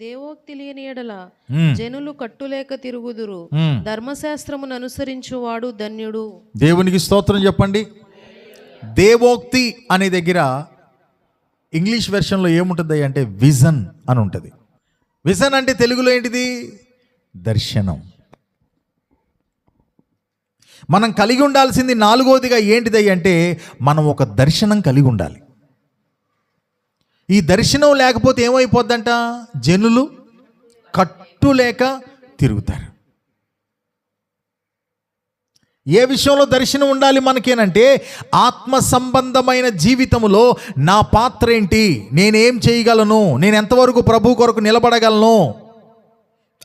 దేవోక్తి లేని ఎడల జనులు కట్టులేక తిరుగుదురు. ధర్మశాస్త్రమును అనుసరించువాడు ధన్యుడు. దేవునికి స్తోత్రం చెప్పండి. దేవోక్తి అనే దగ్గర ఇంగ్లీష్ వెర్షన్లో ఏముంటుంది అంటే విజన్ అని ఉంటుంది. విజన్ అంటే తెలుగులో ఏంటిది? దర్శనం. మనం కలిగి ఉండాల్సింది నాలుగోదిగా ఏంటిది అంటే మనం ఒక దర్శనం కలిగి ఉండాలి. ఈ దర్శనం లేకపోతే ఏమైపోద్దంట? జనులు కట్టులేక తిరుగుతారు. ఏ విషయంలో దర్శనం ఉండాలి మనకేనంటే ఆత్మ సంబంధమైన జీవితంలో నా పాత్ర ఏంటి? నేనేం చేయగలను? నేను ఎంతవరకు ప్రభు కొరకు నిలబడగలను?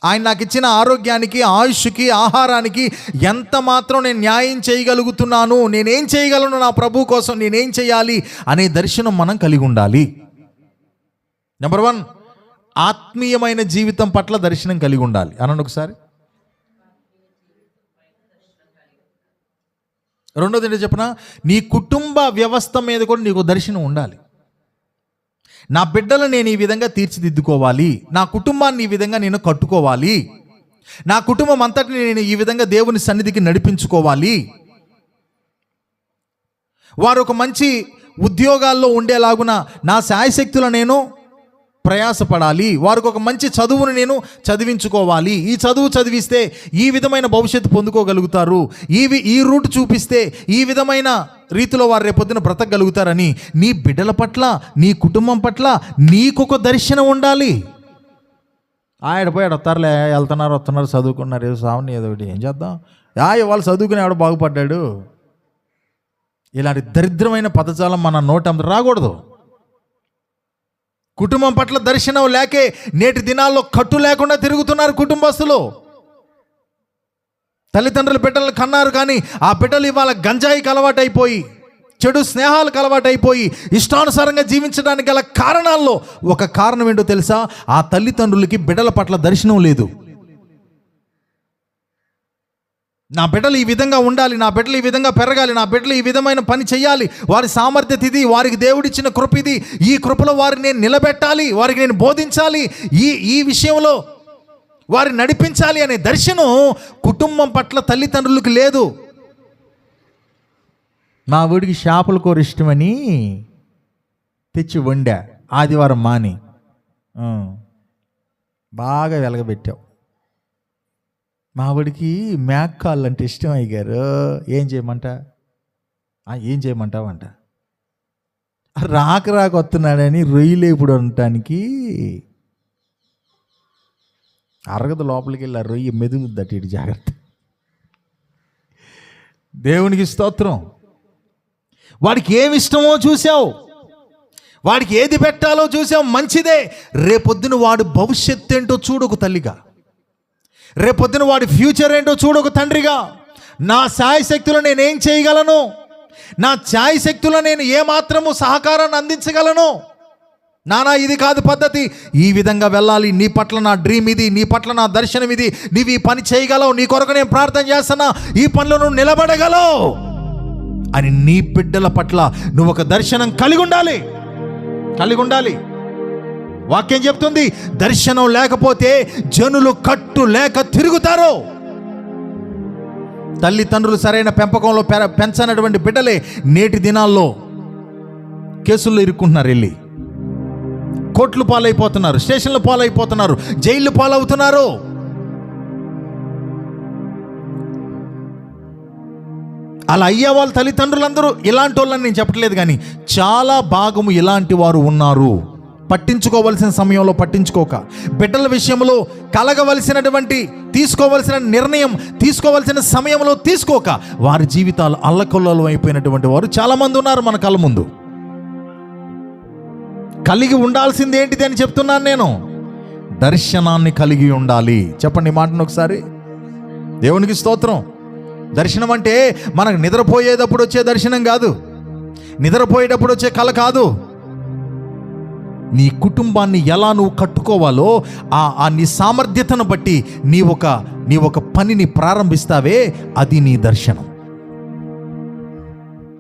ఆయన నాకు ఇచ్చిన ఆరోగ్యానికి ఆయుష్కి ఆహారానికి ఎంత మాత్రం నేను న్యాయం చేయగలుగుతున్నాను? నేనేం చేయగలను నా ప్రభు కోసం? నేనేం చేయాలి? అనే దర్శనం మనం కలిగి ఉండాలి. నెంబర్ వన్ ఆత్మీయమైన జీవితం పట్ల దర్శనం కలిగి ఉండాలి. అనండి ఒకసారి. రెండోది ఏంటో చెప్పిన? నీ కుటుంబ వ్యవస్థ మీద కూడా నీకు దర్శనం ఉండాలి. నా బిడ్డలు నేను ఈ విధంగా తీర్చిదిద్దుకోవాలి. నా కుటుంబాన్ని ఈ విధంగా నేను కట్టుకోవాలి. నా కుటుంబం అంతటిని నేను ఈ విధంగా దేవుని సన్నిధికి నడిపించుకోవాలి. వారు ఒక మంచి ఉద్యోగాల్లో ఉండేలాగున నా శాయశక్తులు నేను ప్రయాసపడాలి. వారికి ఒక మంచి చదువును నేను చదివించుకోవాలి. ఈ చదువు చదివిస్తే ఈ విధమైన భవిష్యత్తు పొందుకోగలుగుతారు. ఈ ఈ రూట్ చూపిస్తే ఈ విధమైన రీతిలో వారు రేపొద్దున బ్రతకగలుగుతారని నీ బిడ్డల పట్ల నీ కుటుంబం పట్ల నీకొక దర్శనం ఉండాలి. ఆడ పోయాడు వస్తారులే వెళ్తున్నారు వస్తున్నారు చదువుకున్నారు ఏదో సావని ఏదో ఒకటి ఏం చేద్దాం? ఆ వాళ్ళు చదువుకుని ఆవిడ బాగుపడ్డాడు. ఇలాంటి దరిద్రమైన పదజాలం మన నోట రాకూడదు. కుటుంబం పట్ల దర్శనం లేకే నేటి దినాల్లో కట్టు లేకుండా తిరుగుతున్నారు కుటుంబస్తులు. తల్లిదండ్రులు బిడ్డలు కన్నారు కానీ ఆ బిడ్డలు ఇవాళ గంజాయికి అలవాటైపోయి చెడు స్నేహాలకు అలవాటైపోయి ఇష్టానుసారంగా జీవించడానికి గల కారణాల్లో ఒక కారణం ఏంటో తెలుసా? ఆ తల్లిదండ్రులకి బిడ్డల పట్ల దర్శనం లేదు. నా బిడ్డలు ఈ విధంగా ఉండాలి నా బిడ్డలు ఈ విధంగా పెరగాలి నా బిడ్డలు ఈ విధమైన పని చేయాలి వారి సామర్థ్యత ఇది వారికి దేవుడిచ్చిన కృప ఇది. ఈ కృపలో వారిని నేను నిలబెట్టాలి వారికి నేను బోధించాలి. ఈ ఈ విషయంలో వారిని నడిపించాలి అనే దర్శనం కుటుంబం పట్ల తల్లిదండ్రులకు లేదు. మా ఊడికి చేపల కూర ఇష్టమని తెచ్చి వండా ఆదివారం మాని. బాగా వెలగబెట్టావు. మా మ్యాక్ మేక్కాళ్ళు అంటే ఇష్టం అయ్యారు ఏం చేయమంట? ఏం చేయమంటావంట? రాక రాక వస్తున్నాడని రొయ్యలు ఇప్పుడు ఉండటానికి అరగదు లోపలికి వెళ్ళి ఆ రొయ్యి మెదుగుద్దట ఇటు జాగ్రత్త. దేవునికి స్తోత్రం. వాడికి ఏమి ఇష్టమో చూసావు వాడికి ఏది పెట్టాలో చూసావు మంచిదే. రేపొద్దున వాడు భవిష్యత్తు ఏంటో చూడకు తల్లిగా. రేపొద్దున వాడి ఫ్యూచర్ ఏంటో చూడకు తండ్రిగా. నా శక్తులు నేనేం చేయగలను? నా శక్తులు నేను ఏమాత్రము సహకారాన్ని అందించగలను? నానా ఇది కాదు పద్ధతి. ఈ విధంగా వెళ్ళాలి. నీ పట్ల నా డ్రీమ్ ఇది నీ పట్ల నా దర్శనం ఇది. నీవు ఈ పని చేయగలవు. నీ కొరకు నేను ప్రార్థన చేస్తున్నా. ఈ పనిలో నువ్వు నిలబడగలవు. అని నీ బిడ్డల పట్ల నువ్వు ఒక దర్శనం కలిగి ఉండాలి కలిగి ఉండాలి వాక్యం చెప్తుంది దర్శనం లేకపోతే జనులు కట్టు లేక తిరుగుతారు. తల్లిదండ్రులు సరైన పెంపకంలో పెర పెంచనటువంటి బిడ్డలే నేటి దినాల్లో కేసుల్లో ఇరుక్కుంటున్నారు వెళ్ళి. కోట్లు పాలైపోతున్నారు స్టేషన్లు పాలైపోతున్నారు జైళ్ళు పాలవుతున్నారు. అలా అయ్యే వాళ్ళ తల్లిదండ్రులందరూ ఇలాంటి వాళ్ళని నేను చెప్పట్లేదు కానీ చాలా భాగము ఇలాంటి వారు ఉన్నారు. పట్టించుకోవలసిన సమయంలో పట్టించుకోక. బిడ్డల విషయంలో కలగవలసినటువంటి తీసుకోవలసిన నిర్ణయం తీసుకోవలసిన సమయంలో తీసుకోక. వారి జీవితాలు అల్లకొల్లలు అయిపోయినటువంటి వారు చాలామంది ఉన్నారు మన కళ్ళ ముందు. కలిగి ఉండాల్సింది ఏంటిది అని చెప్తున్నాను నేను. దర్శనాన్ని కలిగి ఉండాలి. చెప్పండి మాటను ఒకసారి. దేవునికి స్తోత్రం. దర్శనం అంటే మనకు నిద్రపోయేటప్పుడు వచ్చే దర్శనం కాదు. నిద్రపోయేటప్పుడు వచ్చే కళ కాదు. నీ కుటుంబాన్ని ఎలా నువ్వు కట్టుకోవాలో ఆ ఆ నీ సామర్థ్యతను బట్టి నీ ఒక నీ ఒక పనిని ప్రారంభిస్తావే అది నీ దర్శనం.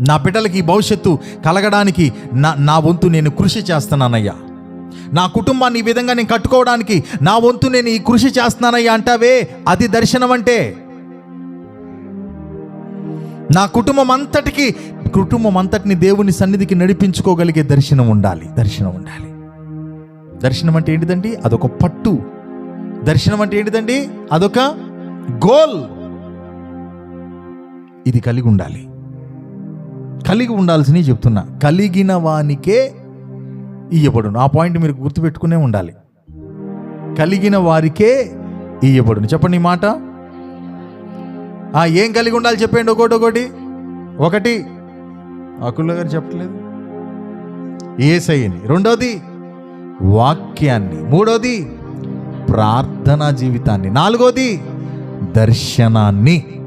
నా బిడ్డలకి భవిష్యత్తు కలగడానికి నా నా వంతు నేను కృషి చేస్తున్నానయ్యా. నా కుటుంబాన్ని ఈ విధంగా నేను కట్టుకోవడానికి నా వంతు నేను ఈ కృషి చేస్తున్నానయ్యా అంటావే అది దర్శనం అంటే? నా కుటుంబం అంతటికి కుటుంబం అంతటిని దేవుని సన్నిధికి నడిపించుకోగలిగే దర్శనం ఉండాలి దర్శనం ఉండాలి. దర్శనం అంటే ఏంటిదండి? అదొక పట్టు. దర్శనం అంటే ఏంటిదండి? అదొక గోల్. ఇది కలిగి ఉండాలి. కలిగి ఉండాల్సినవి చెప్తున్నా. కలిగిన వానికే ఇయ్యబడును. ఆ పాయింట్ మీరు గుర్తుపెట్టుకునే ఉండాలి. కలిగిన వారికే ఇయ్యబడును. చెప్పండి ఈ మాట. ఆ, ఏం కలిగి ఉండాలి చెప్పండి ఒకటి ఒకటి. ఒకటి. అకుల్లో గారు చెప్పలేదు ఏసయ్యని రెండోది వాక్యాన్ని. మూడోది ప్రార్థనా జీవితాన్ని. నాలుగోది దర్శనాన్ని.